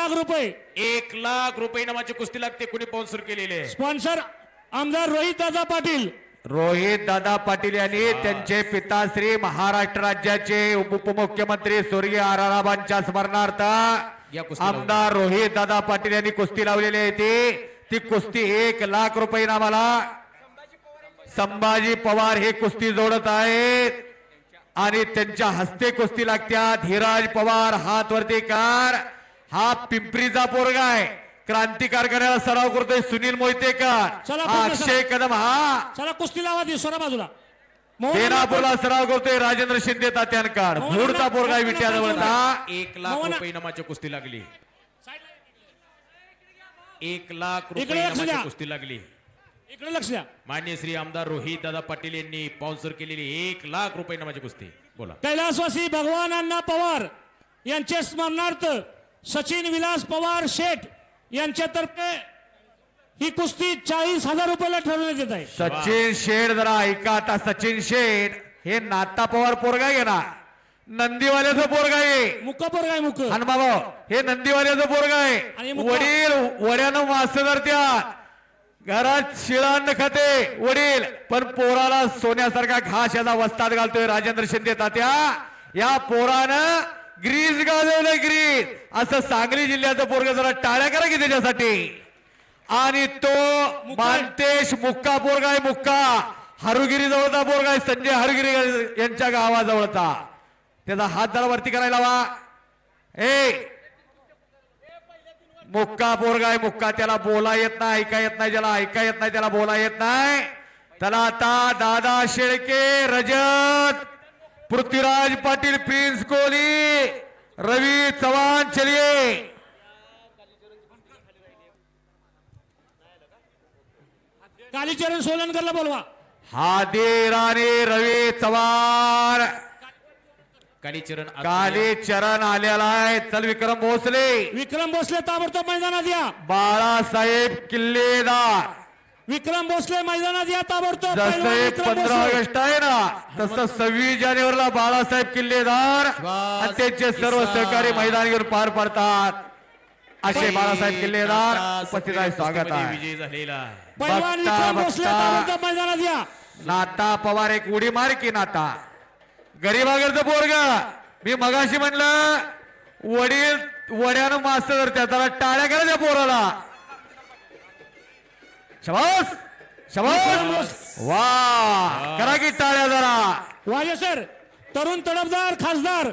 लाख रुपये. एक लाख रुपये नामाची कुस्ती लागते. कुणी स्पॉन्सर केलेले स्पॉन्सर आमदार रोहित दादा पाटील. रोहित दादा पाटील यांनी त्यांचे पिताश्री महाराष्ट्र राज्याचे उपमुख्यमंत्री स्वर्गीय आराराबांच्या स्मरणार्थ आमदार रोहित दादा पाटील यांनी कुस्ती लावलेली आहे ती. ती कुस्ती एक लाख रुपये नामाला संभाजी पवार हे कुस्ती जोडत आहेत. आणि त्यांच्या हस्ते कुस्ती लागत्या धीराज पवार हात वरती कार. हा पिंपरीचा पोरगा आहे. क्रांतिकार करण्याला सराव करतोय सुनील मोहितेकर. चला, हा पुढे. अक्षय कदम हा. चला कुस्ती लावा ती सोरा बाजूला. मोहन तेनापूरला सराव करतोय राजेंद्र शिंदे तात्यांकर मोहन अण्णा- पोरगा आहे मोहन विट्याजवळचा एक लाख मोहन- रुपये नामाची कुस्ती लागली. एक लाख इकडे रुपये लक्ष द्या. कुस्ती लागली. इकडे लक्ष द्या. मान्य श्री आमदार रोहित दादा पाटील यांनी स्पॉन्सर केलेली एक लाख रुपये नामाची कुस्ती. बोला. कैलासवासी भगवान अण्णा पवार यांचे स्मरणार्थ सचिन विलास पवार शेठ यांच्यातर्फे ही कुस्ती चाळीस हजार रुपयाला ठरवण्यात येत आहे. सचिन शेठ जरा ऐका आता सचिन शेठ हे नाता पवार पोरगा आहे ना? नंदीवाल्याचं पोरगा आहे. मुक्कापूर काय मुक. हनुमाभाऊ हे नंदीवाल्याचं पोरगा आणि आहे वडील वड्यानं मास धरत्या. घरात शिळान्न खाते वडील. पण पोराला सोन्यासारखा घास याचा वस्ताद घालतोय राजेंद्र शिंदे तात्या. या पोरानं ग्रीस गाजवलं ग्रीस. असं सांगली जिल्ह्याचं पोरग जरा टाळ्या करा की त्याच्यासाठी. आणि तो मानतेश मुक्का पोरगा आहे मुक्का. हरुगिरी जवळचा पोरगा आहे संजय हरुगिरी यांच्या गावाजवळचा. त्याचा हात जरा वरती करायला वा ए! मुक्का पोरगा आहे मुक्का. त्याला बोला येत नाही ऐका येत नाही ज्याला ऐका येत नाही त्याला बोला येत नाही. त्याला आता दादा शेळके रजत पृथ्वीराज पाटील प्रिन्स कोहली रवी चव्हाण चलिये कालीचरण सोलनकरला बोलवा. हादी राणे रवी चव्हाण. कालीचरण काली चरण आलेला आहे. चल विक्रम भोसले. विक्रम भोसले ताबडतोब मैदानात या. बाळासाहेब किल्लेदार. विक्रम भोसले मैदानात या ताबडतोब. जसं पहिलवान एक विक्रम पंधरा भोसले. ऑगस्ट आहे ना तसं सव्वीस जानेवारीला बाळासाहेब किल्लेदार. आणि त्यांचे सर्व सहकारी मैदान घेऊन पार पडतात. असे बाळासाहेब किल्लेदार उपस्थित आहे स्वागत आहे. विजय झालेला आहे. पहिलवान बघता- विक्रम भोसले बघता. ताबडतोब मैदानात या. नाता पवार एक उडी मार की नाता. गरीबागरचं पोरग. मी मगाशी म्हणलं वडील वड्यानं मास्तर धरत्या त्याला टाळ्या करा त्या पोराला. शबास! शबास! वा! करा की टाळ्या जरा. वाजे सर तरुण तडफदार खासदार.